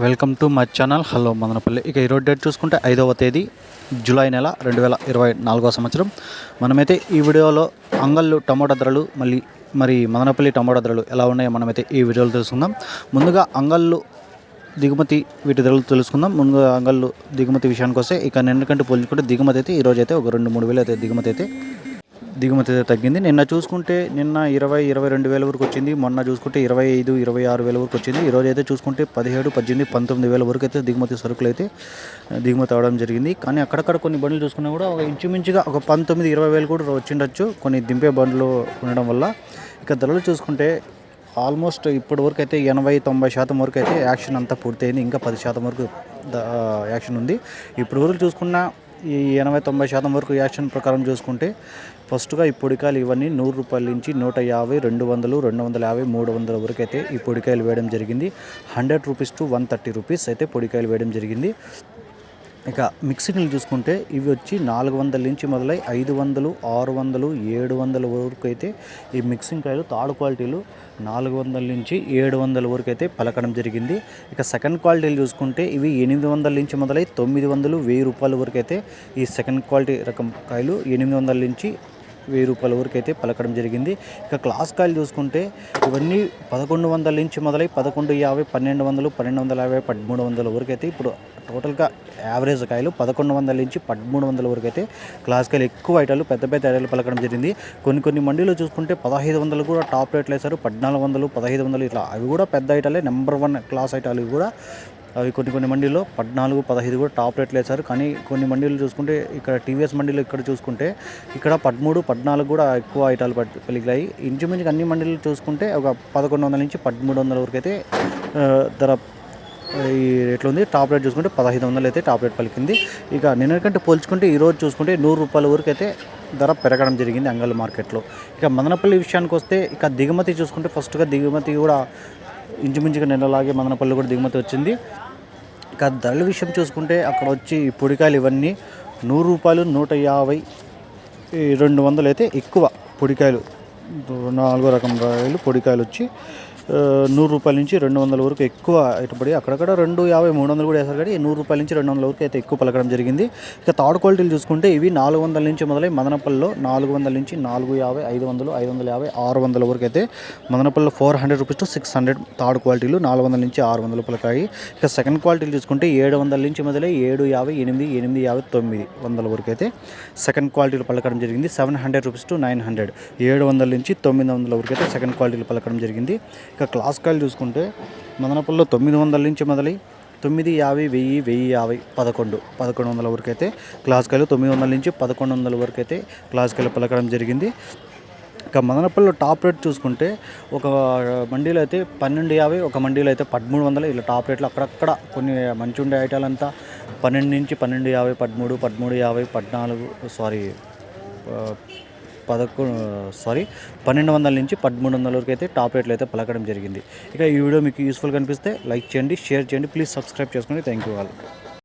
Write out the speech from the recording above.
Welcome to my channel. Hello Madanapalle. ఇక ఈరోజు date చూసుకుంటే ఐదవ తేదీ జూలై నెల రెండు వేల ఇరవై నాలుగో సంవత్సరం. మనమైతే ఈ వీడియోలో అంగళ్ళు టమోటా ధరలు మళ్ళీ మరి మదనపల్లి టమోటా ధరలు ఎలా ఉన్నాయో మనమైతే ఈ వీడియోలో తెలుసుకుందాం. ముందుగా అంగళ్ళు దిగుమతి వీటి ధరలు తెలుసుకుందాం. ముందుగా అంగళ్ళు దిగుమతి విషయానికి వస్తే ఇక నిన్నకంటే పోల్చుకుంటే దిగుమతి అయితే ఈరోజు అయితే ఒక రెండు మూడు వేలు అయితే దిగుమతి అయితే దిగుమతి అయితే తగ్గింది. నిన్న చూసుకుంటే నిన్న ఇరవై ఇరవై రెండు వేల వరకు వచ్చింది. మొన్న చూసుకుంటే ఇరవై ఐదు ఇరవై ఆరు వేల వరకు వచ్చింది. ఈరోజు అయితే చూసుకుంటే పదిహేడు పద్దెనిమిది పంతొమ్మిది వేల వరకు అయితే దిగుమతి సరుకులు అయితే దిగుమతి అవడం జరిగింది. కానీ అక్కడక్కడ కొన్ని బండ్లు చూసుకున్నా కూడా ఒక ఇంచుమించుగా ఒక పంతొమ్మిది ఇరవై వేలు కూడా వచ్చిండొచ్చు. కొన్ని దింపే బండ్లు ఉండడం వల్ల ఇక ధరలు చూసుకుంటే ఆల్మోస్ట్ ఇప్పటి వరకు అయితే ఎనభై తొంభై శాతం వరకు అయితే యాక్షన్ అంతా పూర్తయింది. ఇంకా పది శాతం వరకు యాక్షన్ ఉంది. ఇప్పటి వరకు చూసుకున్న ఈ ఎనభై తొంభై శాతం వరకు యాక్షన్ ప్రకారం చూసుకుంటే ఫస్ట్గా ఈ పొడికాయలు ఇవన్నీ నూరు రూపాయల నుంచి నూట యాభై రెండు వందలు రెండు వందల యాభై మూడు వందల వరకు అయితే ఈ పొడికాయలు వేయడం జరిగింది. Hundred rupees to one thirty rupees అయితే పొడికాయలు వేయడం జరిగింది. ఇక మిక్సింగ్లు చూసుకుంటే ఇవి వచ్చి నాలుగు వందల నుంచి మొదలై ఐదు వందలు ఆరు వందలు ఏడు వందల వరకు అయితే ఈ మిక్సింగ్ కాయలు థర్డ్ క్వాలిటీలు నాలుగు వందల నుంచి ఏడు వందల వరకు అయితే పలకడం జరిగింది. ఇక సెకండ్ క్వాలిటీలు చూసుకుంటే ఇవి ఎనిమిది వందల నుంచి మొదలై తొమ్మిది వందలు వెయ్యి రూపాయల వరకు అయితే ఈ సెకండ్ క్వాలిటీ రకం కాయలు ఎనిమిది వందల నుంచి వెయ్యి రూపాయల వరకు అయితే పలకడం జరిగింది. ఇక క్లాస్ కాయలు చూసుకుంటే ఇవన్నీ పదకొండు వందల నుంచి మొదలై పదకొండు యాభై పన్నెండు వందలు పన్నెండు వందల యాభై పదమూడు వందల వరకు అయితే ఇప్పుడు టోటల్గా యావరేజ్ కాయలు పదకొండు వందల నుంచి పదమూడు వందల వరకు అయితే క్లాస్ కాయలు ఎక్కువ ఐటాలు పెద్ద పెద్ద ఐటాలు పలకడం జరిగింది. కొన్ని కొన్ని మండీలో చూసుకుంటే పదహైదు వందలు కూడా టాప్ రేట్లు వేశారు. పద్నాలుగు వందలు పదహైదు వందలు ఇట్లా అవి కూడా పెద్ద ఐటాలే. నెంబర్ వన్ క్లాస్ ఐటాలు కూడా అవి కొన్ని కొన్ని మండీలో పద్నాలుగు పదహైదు కూడా టాప్ రేట్లు వేశారు. కానీ కొన్ని మండీలు చూసుకుంటే ఇక్కడ టీవీఎస్ మండీలు ఇక్కడ చూసుకుంటే ఇక్కడ పదమూడు పద్నాలుగు కూడా ఎక్కువ ఐటాలు పెరిగాయి ఇంచుమించుకు అన్ని మండీలు చూసుకుంటే ఒక పదకొండు వందల నుంచి పదమూడు వందల వరకు అయితే ధర ఈ రేట్లు ఉంది. టాప్ రేట్ చూసుకుంటే పదహైదు వందలు అయితే టాప్ రేట్ పలికింది. ఇక నిన్నటికంటే పోల్చుకుంటే ఈరోజు చూసుకుంటే నూరు రూపాయల వరకు అయితే ధర పెరగడం జరిగింది అంగళ మార్కెట్లో. ఇక మదనపల్లి విషయానికి వస్తే ఇక దిగుమతి చూసుకుంటే ఫస్ట్గా దిగుమతి కూడా ఇంచుమించుగా నెలలాగే మదనపల్లి కూడా దిగుమతి వచ్చింది. ఇక ధరల విషయం చూసుకుంటే అక్కడ వచ్చి పొడికాయలు ఇవన్నీ నూరు రూపాయలు నూట యాభై ఈ రెండు వందలు అయితే ఎక్కువ పొడికాయలు. నాలుగో రకం కాయలు పొడికాయలు వచ్చి నూరు రూపాయల నుంచి రెండు వందల వరకు ఎక్కువ ఇటుపడి అక్కడక్కడ రెండు యాభై మూడు వందలు కూడా వేశారు కానీ నూరు రూపాయల నుంచి రెండు వందల వరకు అయితే ఎక్కువ పలకడం జరిగింది. ఇక థర్డ్ క్వాలిటీలు చూసుకుంటే ఇవి నాలుగు వందల నుంచి మొదలై మదనపల్లిలో నాలుగు వందల నుంచి నాలుగు యాభై ఐదు వందలు ఐదు వందల యాభై ఆరు వందల వరకు అయితే మదనపల్లిలో four hundred rupees to six hundred third క్వాలిటీలు నాలుగు వందల నుంచి ఆరు వందలు పలకాయి. ఇక సెకండ్ క్వాలిటీలు చూసుకుంటే ఏడు వందల నుంచి మొదలై ఏడు యాభై ఎనిమిది ఎనిమిది యాభై తొమ్మిది వందల వరకు అయితే సెకండ్ క్వాలిటీలు పలకడం జరిగింది. Seven hundred rupees to nine hundred. ఏడు వందల నుంచి తొమ్మిది వందల వరకు అయితే సెకండ్ క్వాలిటీలు పలకడం జరిగింది. ఇక క్లాస్ కాయలు చూసుకుంటే మదనపల్లిలో తొమ్మిది వందల నుంచి మొదలై తొమ్మిది యాభై వెయ్యి వెయ్యి యాభై పదకొండు పదకొండు వందల వరకు అయితే క్లాస్కాయలు తొమ్మిది వందల నుంచి పదకొండు వందల వరకు అయితే క్లాస్ పలకడం జరిగింది. ఇక మదనపల్లిలో టాప్ రేట్ చూసుకుంటే ఒక మండీలో అయితే పన్నెండు యాభై ఒక మండీలో అయితే పదమూడు వందలు. ఇలా టాప్ రేట్లు అక్కడక్కడ కొన్ని మంచి ఉండే ఐటాలంతా పన్నెండు నుంచి పన్నెండు యాభై పదమూడు పదమూడు యాభై పద్నాలుగు సారీ పదకొండు సారీ పన్నెండు వందల నుంచి పదమూడు వందల వరకు అయితే టాప్ రేట్లు అయితే పలకడం జరిగింది. ఇక ఈ వీడియో మీకు యూస్ఫుల్ కనిపిస్తే లైక్ చేయండి షేర్ చేయండి ప్లీజ్ సబ్స్క్రైబ్ చేసుకోండి థ్యాంక్ యూ వాళ్ళు